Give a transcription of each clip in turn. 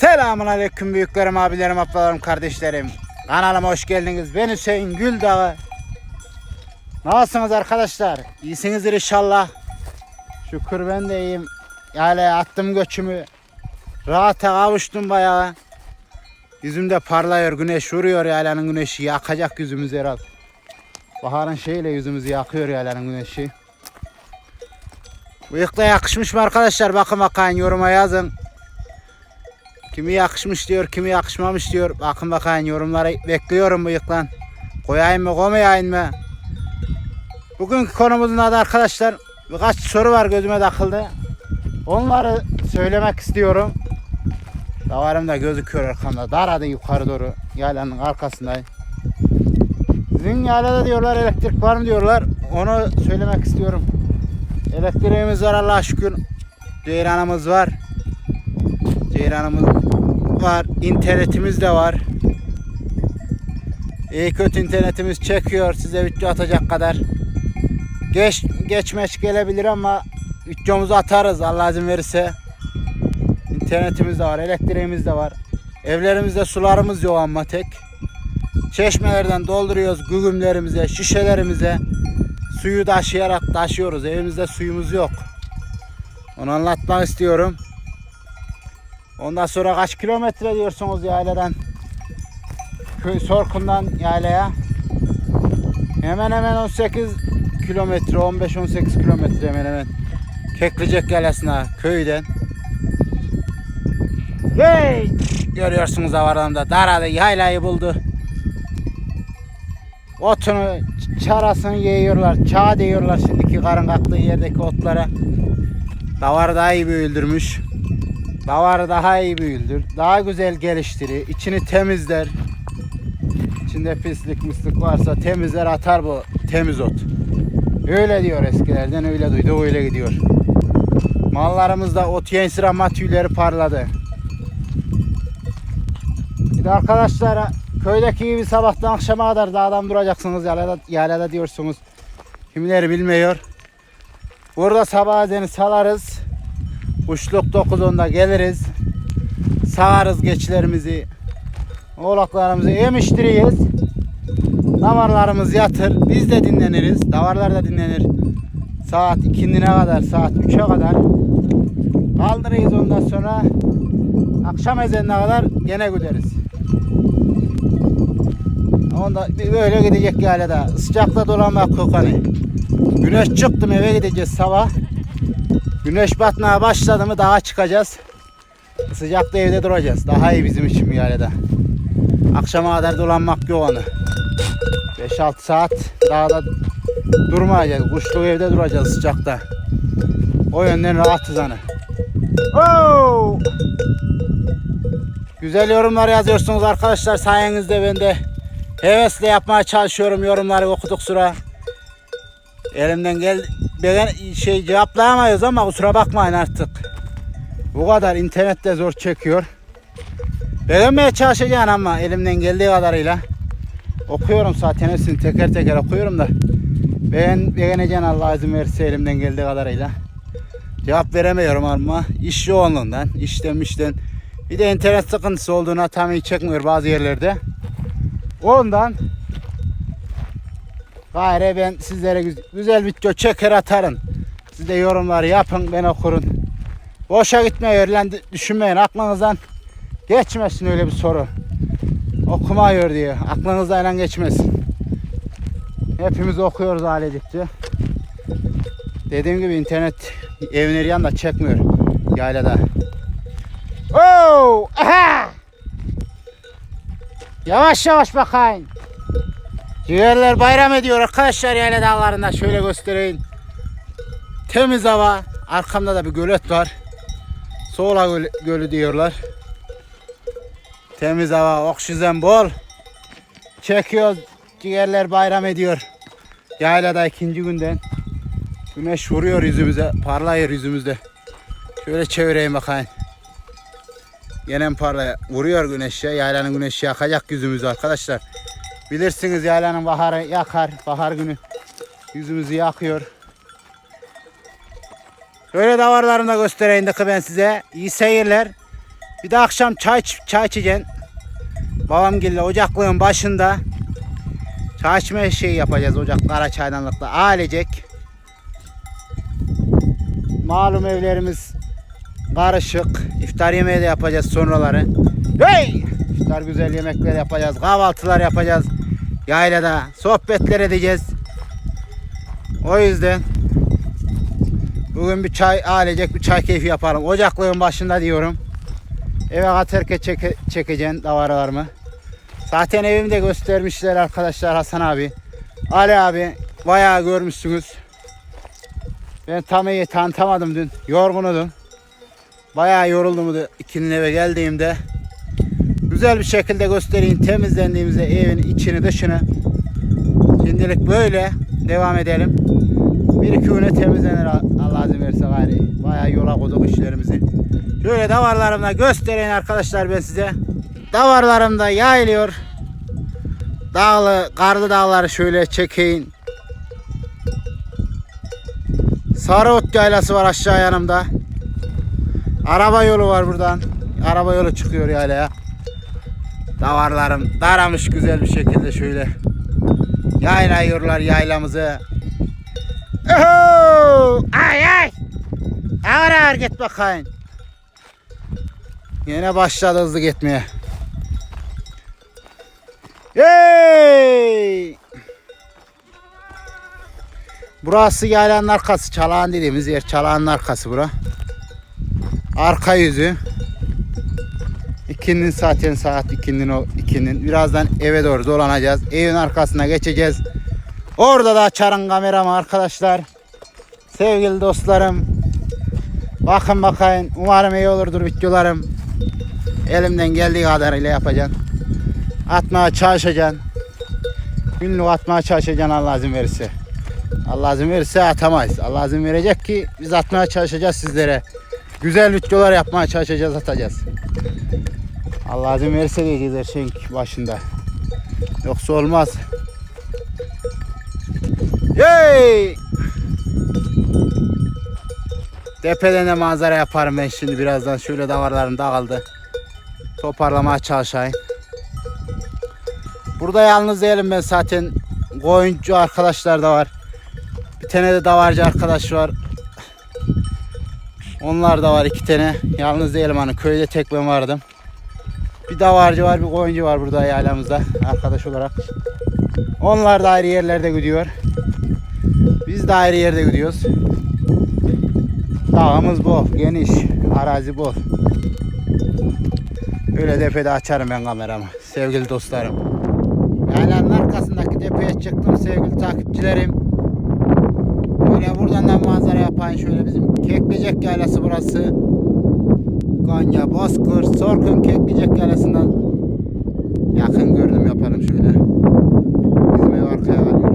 Selamun aleyküm büyüklerim, abilerim, ablalarım, kardeşlerim. Kanalıma hoş geldiniz. Ben Hüseyin Güldağı. Nasılsınız arkadaşlar? İyisinizdir inşallah. Şükür ben de iyiyim. Yani attım göçümü. Rahata kavuştum bayağı. Yüzümde parlıyor, güneş vuruyor yalanın güneşi. Yakacak yüzümüzü herhalde. Baharın şeyle yüzümüzü yakıyor yalanın güneşi. Bıyık da yakışmış mı arkadaşlar? Bakın bakın yoruma yazın. Kimi yakışmış diyor, kimi yakışmamış diyor. Bakın bakın yorumları bekliyorum bıyıklan. Koyayım mı, koymayayım mı? Bugünkü konumuzun adı arkadaşlar birkaç soru var gözüme takıldı. Onları söylemek istiyorum. Davarım da gözüküyor arkamda. Daradı yukarı doğru. Yaylanın arkasındayım. Sizin yaylada diyorlar elektrik var mı diyorlar. Onu söylemek istiyorum. Elektriğimiz var Allah'a şükür. Ceyranımız var. Ceyranımız var. İnternetimiz de var. İyi kötü internetimiz çekiyor size video atacak kadar. Geç geçmeç gelebilir ama videomuzu atarız Allah izin verirse. İnternetimiz de var, elektriğimiz de var. Evlerimizde sularımız yok ama tek. Çeşmelerden dolduruyoruz gügümlerimize, şişelerimize. Suyu taşıyarak taşıyoruz. Evimizde suyumuz yok. Onu anlatmak istiyorum. Ondan sonra kaç kilometre diyorsunuz yayladan? Köy Sorkun'dan yaylaya. Hemen hemen 18 kilometre, 15-18 kilometre hemen hemen. Keklicek yaylasına köyden. Hey! Görüyorsunuz avaramda daradı yaylayı buldu. Otunu, çarasını yiyorlar, çağ diyorlar şimdiki karın kalktığı yerdeki otlara. Davarı daha iyi büyüldürmüş. Davarı daha iyi büyüldür. Daha güzel geliştirir. içini temizler. İçinde pislik mislik varsa temizler atar bu temiz ot. Öyle diyor eskilerden öyle duydu öyle gidiyor. Mallarımızda ot yiyen sıra tüyleri parladı. Bir de arkadaşlar köydeki gibi sabahtan akşama kadar dağdan duracaksınız yalada, yalada diyorsunuz. Kimileri bilmiyor. Burada sabah ezeni salarız. Kuşluk 9-10'da geliriz. Sağarız geçilerimizi. Oğlaklarımızı emiştiriyiz. Davarlarımız yatır. Biz de dinleniriz. Davarlar da dinlenir. Saat 2'ne kadar, saat 3'e kadar. Kaldırırız ondan sonra akşam ezanına kadar gene gideriz. Onda böyle gidecek yalada. Sıcakta dolanmak yok hani. Güneş çıktı mı eve gideceğiz sabah. Güneş batmaya başladı mı dağa çıkacağız. Sıcakta evde duracağız. Daha iyi bizim için yalada. Akşama kadar dolanmak yok onu. 5-6 saat dağda durmayacağız. Kuşluk evde duracağız sıcakta. O yönden rahatız hani. Oo! Güzel yorumlar yazıyorsunuz arkadaşlar sayenizde ben de hevesle yapmaya çalışıyorum yorumları okuduk sıra. Elimden gel ben şey cevaplayamayız ama kusura bakmayın artık. Bu kadar internette zor çekiyor. Beğenmeye çalışacağım ama elimden geldiği kadarıyla. Okuyorum zaten hepsini teker teker okuyorum da. Ben beğeneceğim Allah izin verirse elimden geldiği kadarıyla. Cevap veremiyorum ama iş yoğunluğundan, işten işten. Bir de internet sıkıntısı olduğuna tam iyi çekmiyor bazı yerlerde. Ondan Gayre ben sizlere güz- güzel video çeker atarım. Siz de yorumları yapın ben okurum. Boşa gitmiyor lan düşünmeyin aklınızdan geçmesin öyle bir soru. Okumuyor diye aklınızdan geçmesin. Hepimiz okuyoruz ailecikçe. Dediğim gibi internet evin yan da çekmiyor yaylada. Oo! Aha! Yavaş yavaş bakayım. Ciğerler bayram ediyor arkadaşlar yayla dağlarında şöyle göstereyim. Temiz hava. Arkamda da bir gölet var. Soğla gölü, gölü diyorlar. Temiz hava, oksijen bol. Çekiyoruz. Ciğerler bayram ediyor. Yaylada ikinci günden. Güneş vuruyor yüzümüze. Parlıyor yüzümüzde. Şöyle çevireyim bakayım. Yine parlıyor. Vuruyor güneş ya. Yaylanın güneşi yakacak yüzümüzü arkadaşlar. Bilirsiniz yaylanın baharı yakar. Bahar günü yüzümüzü yakıyor. Böyle davarlarını da göstereyim de ben size. İyi seyirler. Bir de akşam çay çay içeceksin. Babam gille ocaklığın başında çay içme şey yapacağız ocak kara çaydanlıkla ailecek. Malum evlerimiz karışık. İftar yemeği de yapacağız sonraları. Hey! İftar güzel yemekler yapacağız. Kahvaltılar yapacağız. Yaylada sohbetler edeceğiz. O yüzden bugün bir çay ailecek bir çay keyfi yapalım. Ocaklığın başında diyorum. Eve katerke çeke, çekeceksin davarlarımı. Zaten evimi de göstermişler arkadaşlar Hasan abi. Ali abi bayağı görmüşsünüz. Ben tam iyi tanıtamadım dün. Yorgunudum. Bayağı yoruldum da ikinin eve geldiğimde. Güzel bir şekilde göstereyim temizlendiğimizde evin içini dışını. Şimdilik böyle devam edelim. Bir iki güne temizlenir Allah izin verirse gayri. Bayağı yola koyduk işlerimizi. Şöyle davarlarımda göstereyim arkadaşlar ben size. Davarlarımda yayılıyor. Dağlı, karlı dağları şöyle çekeyim. Sarıot yaylası var aşağı yanımda. Araba yolu var buradan. Araba yolu çıkıyor yaylaya. Davarlarım daramış güzel bir şekilde şöyle. Yaylıyorlar yaylamızı. Oho! Ay ay! Ağır ağır git bakayım. Yine başladı hızlı gitmeye. Hey! Burası yaylanın arkası. Çalağan dediğimiz yer. Çalağanın arkası bura. Arka yüzü. İkinin zaten saat ikinin o ikinin. Birazdan eve doğru dolanacağız. Evin arkasına geçeceğiz. Orada da açarım kameramı arkadaşlar. Sevgili dostlarım. Bakın bakayım. Umarım iyi olurdur videolarım. Elimden geldiği kadarıyla yapacağım. Atmaya çalışacağım. Günlük atmaya çalışacağım Allah izin verirse. Allah izin verirse atamayız. Allah izin verecek ki biz atmaya çalışacağız sizlere. Güzel videolar yapmaya çalışacağız atacağız. Allah izin verirse diyeceğiz her şeyin başında. Yoksa olmaz. Hey! Tepeden de manzara yaparım ben şimdi birazdan. Şöyle davarlarım dağıldı. Toparlamaya çalışayım. Burada yalnız değilim ben zaten. Koyuncu arkadaşlar da var. Bir tane de davarcı arkadaş var. Onlar da var iki tane. Yalnız değilim hani köyde tek ben vardım. Bir davarcı var bir koyuncu var burada yaylamızda arkadaş olarak. Onlar da ayrı yerlerde gidiyor. Biz de ayrı yerde gidiyoruz. Dağımız bol, geniş, arazi bol. Öyle tepede açarım ben kameramı sevgili dostlarım. Yaylanın arkasındaki tepeye çıktım sevgili takipçilerim. Böyle buradan da manzara yapayım şöyle bizim Keklicek yaylası burası. Konya, Bozkır, Sorkun Keklicek yaylasından yakın görünüm yapalım şöyle. Bizim ev arkaya kalıyor.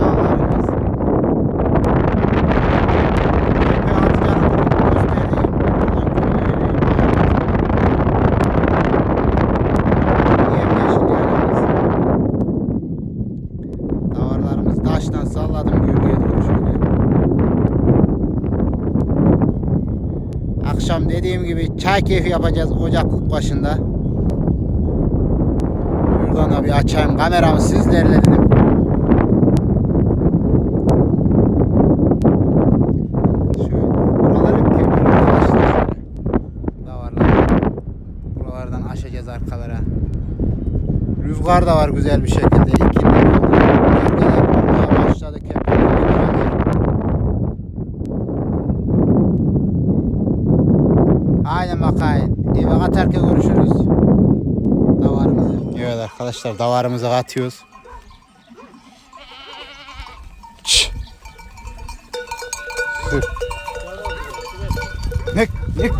Dağlarımız. Tepe atlarını göstereyim. Buradan köyleri Yemyeşil yaylımız. Davarlarımız taştan salladım gölgeye doğru şöyle. Akşam dediğim gibi çay keyfi yapacağız ocaklık başında. Şuradan da bir açayım kameramı sizlerle dedim. Buralardan aşacağız arkalara. Rüzgar da var güzel bir şekilde. İkindi oldu. Gölgeler olmaya başladı kepirlerle beraber. Aynen bakayım. Eve katarken görüşürüz. Davarımızı. Evet arkadaşlar davarımızı katıyoruz. Şşş. Dur. Nik, nik.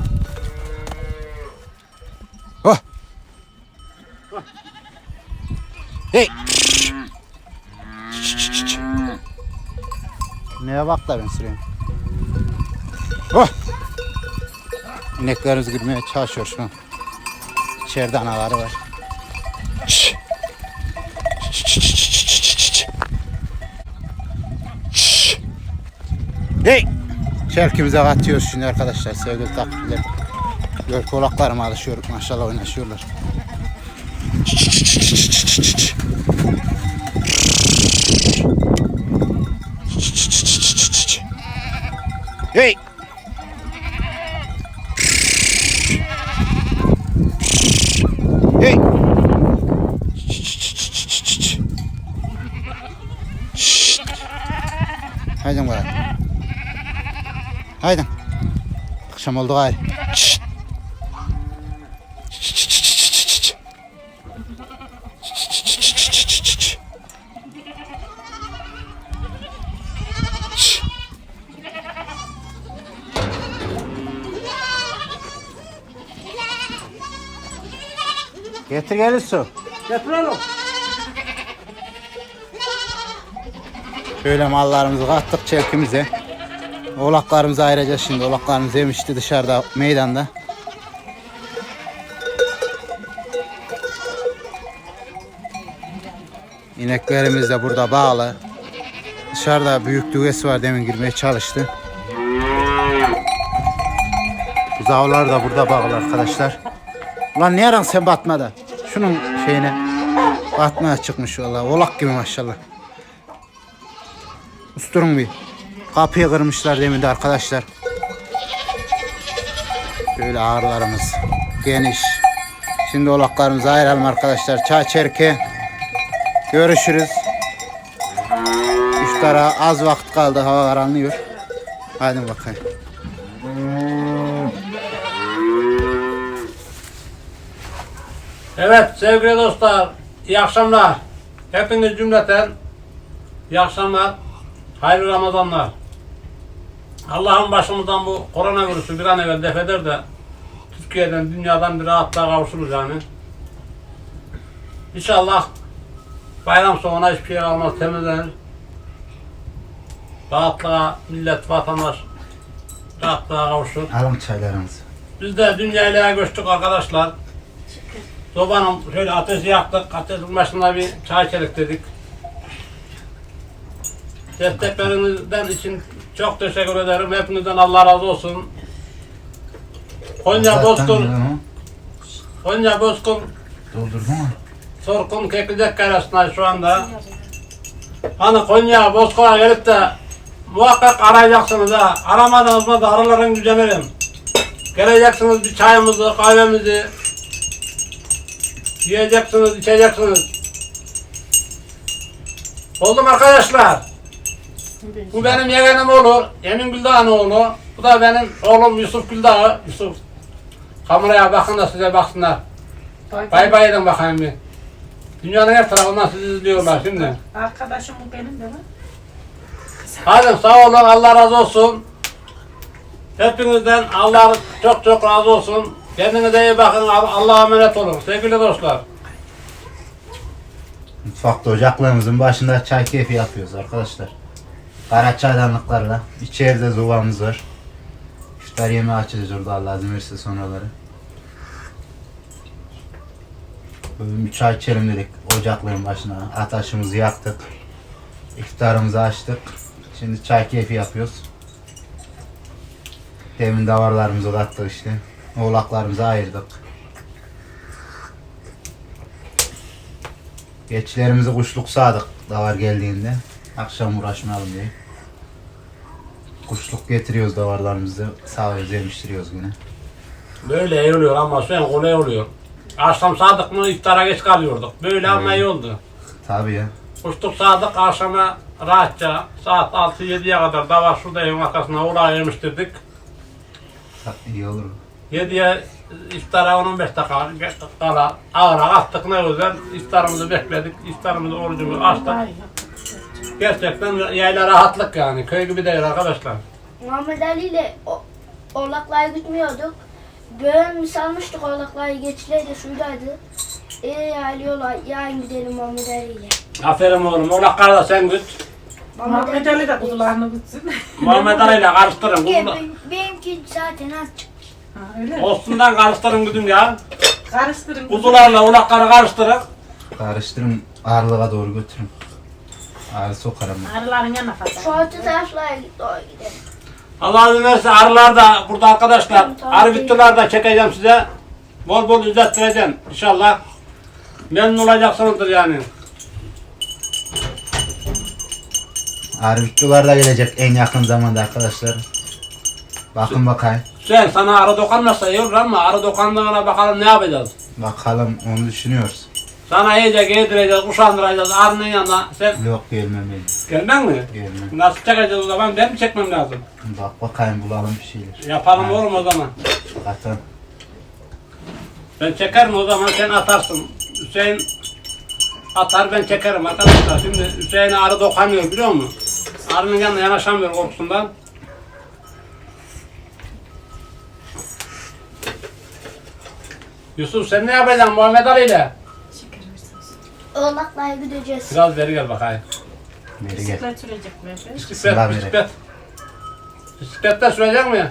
Oh. Hey. Neye bak da ben süreyim. Oh. İneklerimiz girmeye çalışıyor şu an. İçeride anaları var. Şşş. Şşş. Hey! Çelkimize katıyoruz şimdi arkadaşlar sevgili takipçiler. Gör kulaklarıma alışıyor maşallah oynaşıyorlar. Hey! Haydi. Akşam oldu gayrı. Şşt. Getir gelin su. Getir oğlum. Şöyle mallarımızı kattık çelkimize. Oğlaklarımızı ayıracağız şimdi. Oğlaklarımız yemişti dışarıda meydanda. İneklerimiz de burada bağlı. Dışarıda büyük düğesi var demin girmeye çalıştı. Buzağlar da burada bağlı arkadaşlar. Ulan niye aran sen batmadı? Şunun şeyine batmaya çıkmış vallahi. Oğlak gibi maşallah. Usturun bir. Kapıyı kırmışlar demin de arkadaşlar. Şöyle ağırlarımız geniş. Şimdi olaklarımızı ayıralım arkadaşlar. Çay çerke. Görüşürüz. İftara az vakit kaldı. Hava karanlıyor. Hadi bakayım. Evet sevgili dostlar, iyi akşamlar. Hepiniz cümleten iyi akşamlar, hayırlı Ramazanlar. Allah'ın başımızdan bu koronavirüsü bir an evvel def eder de Türkiye'den, dünyadan bir rahatlığa kavuşuruz yani. İnşallah bayram sonuna hiçbir şey kalmaz, temizlenir. Rahatlığa, millet, vatandaş rahatlığa kavuşur. Alın çaylarımızı. Biz de dünyayla göçtük arkadaşlar. Sobanın şöyle ateşi yaktık. Ateşin başında bir çay içerik dedik. Desteklerinizden için çok teşekkür ederim. Hepinizden Allah razı olsun. Konya Bozkır, Konya Bozkır Doldurdun mu? Sorkun Keklicek Kayrası'nda şu anda. Hani Konya Bozkır'a gelip de muhakkak arayacaksınız ha. Aramadınız mı da araların gücenirim. Geleceksiniz bir çayımızı, kahvemizi yiyeceksiniz, içeceksiniz. Oldu mu arkadaşlar? Bu benim yeğenim olur. Emin Güldağ'ın oğlu. Bu da benim oğlum Yusuf Güldağ. Yusuf. Kameraya bakın da size baksınlar. Bay bay edin bakayım bir. Dünyanın her tarafından sizi izliyorlar şimdi. Arkadaşım bu benim de mi? Hadi sağ olun, Allah razı olsun. Hepinizden Allah çok çok razı olsun. Kendinize iyi bakın, Allah'a emanet olun sevgili dostlar. Mutfakta ocaklarımızın başında çay keyfi yapıyoruz arkadaşlar. Kara çaydanlıklarla. İçeride zuvamız var. İftar yemeği açacağız orada Allah izin verirse sonraları. Bugün bir çay içelim dedik ocakların başına. Ateşimizi yaktık. İftarımızı açtık. Şimdi çay keyfi yapıyoruz. Demin davarlarımızı kattık işte. Oğlaklarımızı ayırdık. Geçilerimizi kuşluk sağdık davar geldiğinde. Akşam uğraşmayalım diye. Kuşluk getiriyoruz davarlarımızı. Sağıyoruz, yemiştiriyoruz yine. Böyle iyi oluyor ama an kolay oluyor. Akşam sadık mı iftara geç kalıyorduk. Böyle ama iyi oldu. Tabii ya. Kuştuk sadık akşama rahatça saat 6-7'ye kadar da var şurada evin arkasına uğrağı yemiştirdik. Ta- iyi olur. 7'ye iftara 10-15 dakika kala ağıra attık ne güzel iftarımızı bekledik. İftarımızı orucumuzu açtık. Gerçekten yayla rahatlık yani. Köy gibi değil arkadaşlar. Muhammed Ali ile o- oğlakları gütmüyorduk. Böyle salmıştık oğlakları geçileydi şuradaydı. İyi yayılıyorlar. Yayın gidelim Muhammed Ali ile. Aferin oğlum. Oğlakları da sen güt. Muhammed Ali de kuzularını gitsin. Muhammed Ali ile karıştırın. Benimki zaten az çıktı. Ha, öyle mi? Olsundan karıştırın güdüm ya. Karıştırın. Kuzularla oğlakları karıştırın. Karıştırın ağırlığa doğru götürün. Ağır sokarım. Arıların yanına kadar. Şu altı taraflara doğru gidelim. Allah izin verirse arılar da burada arkadaşlar. Arı videolar da çekeceğim size. Bol bol izlettireceğim inşallah. Memnun olacaksınızdır yani. Arı videolar da gelecek en yakın zamanda arkadaşlar. Bakın bakayım. Sen sana arı dokanmazsa iyi olur ama arı dokandığına bakalım ne yapacağız. Bakalım onu düşünüyoruz. Sana iyice giydireceğiz, kuşandıracağız arının yanına. Sen Yok gelmem ben. gelmen mi? Gelmem. Nasıl çekeceğiz o zaman? Ben mi çekmem lazım? Bak bakayım bulalım bir şeyler. Yapalım oğlum o zaman. Zaten Ben çekerim o zaman sen atarsın. Hüseyin atar ben çekerim arkadaşlar. Şimdi Hüseyin'e arı dokanıyor biliyor musun? Arının yanına yanaşamıyor korkusundan. Yusuf sen ne yapacaksın Muhammed Ali ile? Oğlaklığa gideceğiz. Biraz beri gel bakayım. Beri gel. Bisiklet sürecek mi? Bisiklet, Sıra beri. bisiklet. Bisiklette sürecek mi?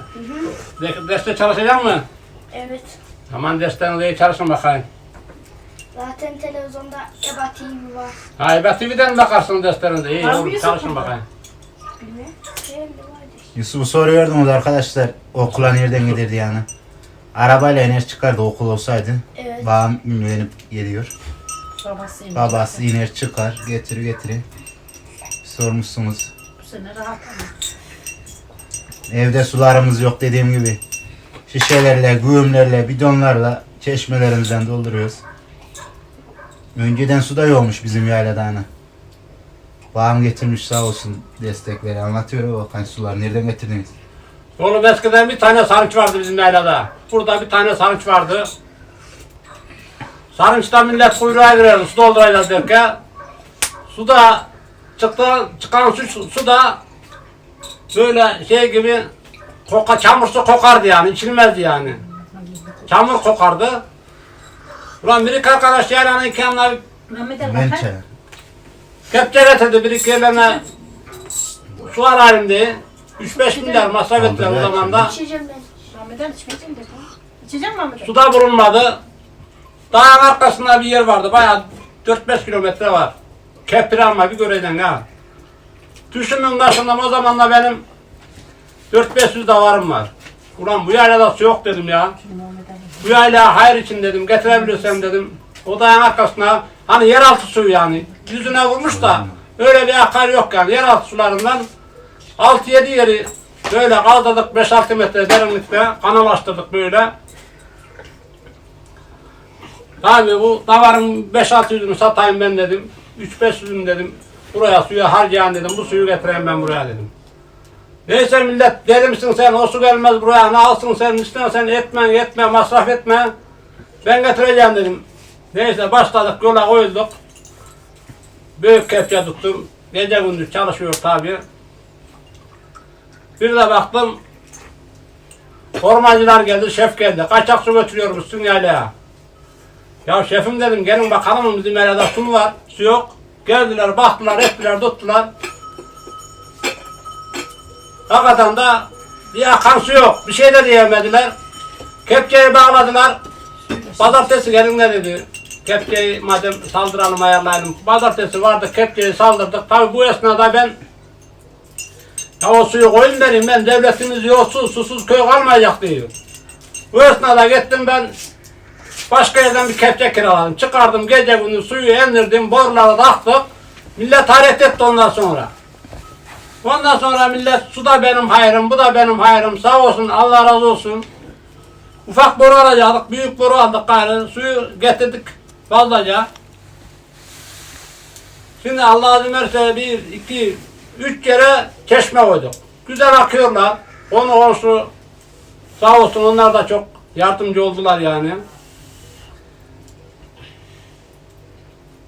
De- derste çalışacak mı? Evet. Aman dersten iyi çalışın bakayım. Zaten televizyonda EBA TV var. Ha İBA TV'den bakarsın derslerinde. İyi oğlum mıyız çalışın bakayım. Bilmem. Yusuf'u soruyordunuz arkadaşlar okula nereden giderdi yani. Arabayla iner çıkardı okul olsaydı. Evet. Babam ünlenip geliyor. Babası yemiş. Babası iner çıkar getirir getirir. Sormuşsunuz. Bu sene rahat ama. Evde sularımız yok dediğim gibi. Şişelerle, güğümlerle, bidonlarla çeşmelerimizden dolduruyoruz. Önceden su da yokmuş bizim yaylada hani. Babam getirmiş sağ olsun destekleri anlatıyor o bakan sular nereden getirdiniz? Oğlum eskiden bir tane sarınç vardı bizim yaylada. Burada bir tane sarınç vardı. Sarınçta millet kuyruğa girerdi su dolduracağız derken. Suda çıktı, çıkan su, su da böyle şey gibi koka, çamur su kokardı yani içilmezdi yani. Çamur kokardı. Ulan biri arkadaş yaylanın iki Ali Ben bakar. çay. kepçe getirdi bir iki ellerine su arayayım diye. 3-5 milyar masraf ettiler o zaman da. İçeceğim ben. Ali içmeyeceğim dedi. İçeceğim mi Ali? Suda bulunmadı. Dağın arkasında bir yer vardı. Bayağı 4-5 kilometre var. Kepri alma bir göreceksin ha. Düşünün başında o zaman da benim 4-500 davarım var. Ulan bu yaylada su yok dedim ya. Bu yayla hayır için dedim. Getirebilirsem dedim. O dağın arkasına hani yeraltı suyu yani. Yüzüne vurmuş da öyle bir akar yok yani. Yeraltı sularından 6-7 yeri böyle kaldırdık 5-6 metre derinlikte kanalaştırdık böyle. Tabii bu davarın 5-6 yüzünü satayım ben dedim. 3-5 yüzünü dedim. Buraya suya harcayan dedim. Bu suyu getireyim ben buraya dedim. Neyse millet deli misin sen o su gelmez buraya ne alsın sen istersen etme etme masraf etme. Ben getireceğim dedim. Neyse başladık yola koyulduk. Büyük kepçe tuttum. Gece gündüz çalışıyor tabi. Bir de baktım Ormancılar geldi, şef geldi. Kaçak su götürüyormuşsun yaylaya. Ya şefim dedim gelin bakalım bizim yaylada su mu var? Su yok. Geldiler, baktılar, ettiler, tuttular. Hakikaten da bir akan su yok. Bir şey de diyemediler. Kepçeyi bağladılar. Pazartesi gelin ne dedi. Kepçeyi madem saldıralım ayarlayalım. Pazartesi vardı kepçeyi saldırdık. Tabi bu esnada ben ya o suyu koyun dedim ben devletimiz yolsuz susuz köy kalmayacak diyor. Bu esnada gittim ben başka yerden bir kepçe kiraladım. Çıkardım gece günü suyu indirdim borulara taktık. Millet hareket etti ondan sonra. Ondan sonra millet su da benim hayrım, bu da benim hayrım. Sağ olsun, Allah razı olsun. Ufak boru alacaktık, büyük boru aldık gayrı. Suyu getirdik fazlaca. Şimdi Allah izin verirse bir, iki, üç kere çeşme koyduk. Güzel akıyorlar. Onu olsun, sağ olsun onlar da çok yardımcı oldular yani.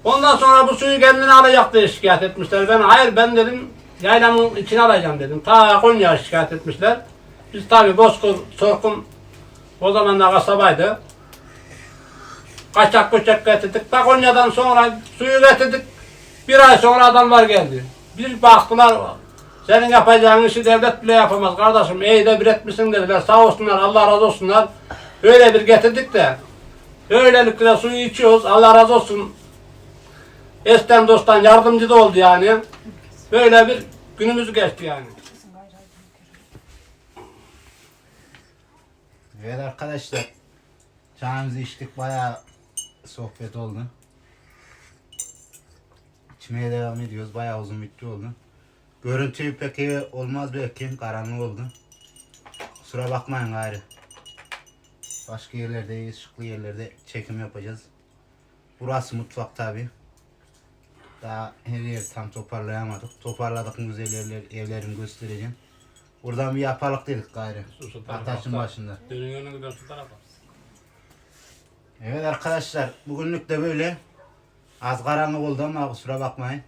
Ondan sonra bu suyu kendine alacak diye şikayet etmişler. Ben hayır ben dedim yaylamın içine alacağım dedim. Ta Konya şikayet etmişler. Biz tabi Bozkır, Sorkun o zaman da kasabaydı. Kaçak göçek getirdik. Ta Konya'dan sonra suyu getirdik. Bir ay sonra adamlar geldi. Bir baktılar senin yapacağın işi devlet bile yapamaz kardeşim. İyi de bir etmişsin dediler. Sağ olsunlar Allah razı olsunlar. Öyle bir getirdik de. Öylelikle suyu içiyoruz. Allah razı olsun. Esten dosttan yardımcı da oldu yani. Böyle bir günümüz geçti yani. Evet arkadaşlar. Çayımızı içtik bayağı sohbet oldu. İçmeye devam ediyoruz. Bayağı uzun bitti oldu. Görüntü pek iyi olmaz belki. Karanlık oldu. Kusura bakmayın gayrı. Başka yerlerde, ışıklı yerlerde çekim yapacağız. Burası mutfak tabi. Daha her yer tam toparlayamadık. Toparladık güzel yerler, evlerini göstereceğim. Buradan bir yapalık dedik gayrı. Ataşın başında. Dönün önünü gidiyor şu tarafa. Evet arkadaşlar bugünlük de böyle. Az karanlık oldu ama kusura bakmayın.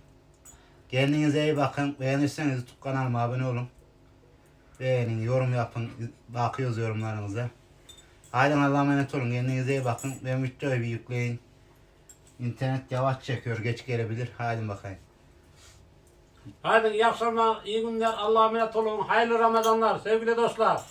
Kendinize iyi bakın. Beğenirseniz YouTube kanalıma abone olun. Beğenin, yorum yapın. Bakıyoruz yorumlarınıza. Haydi Allah'a emanet olun. Kendinize iyi bakın. Ben videoyu bir yükleyin. İnternet yavaş çekiyor. Geç gelebilir. Haydi bakayım. Haydi iyi akşamlar, iyi günler, Allah'a emanet olun. Hayırlı Ramazanlar sevgili dostlar.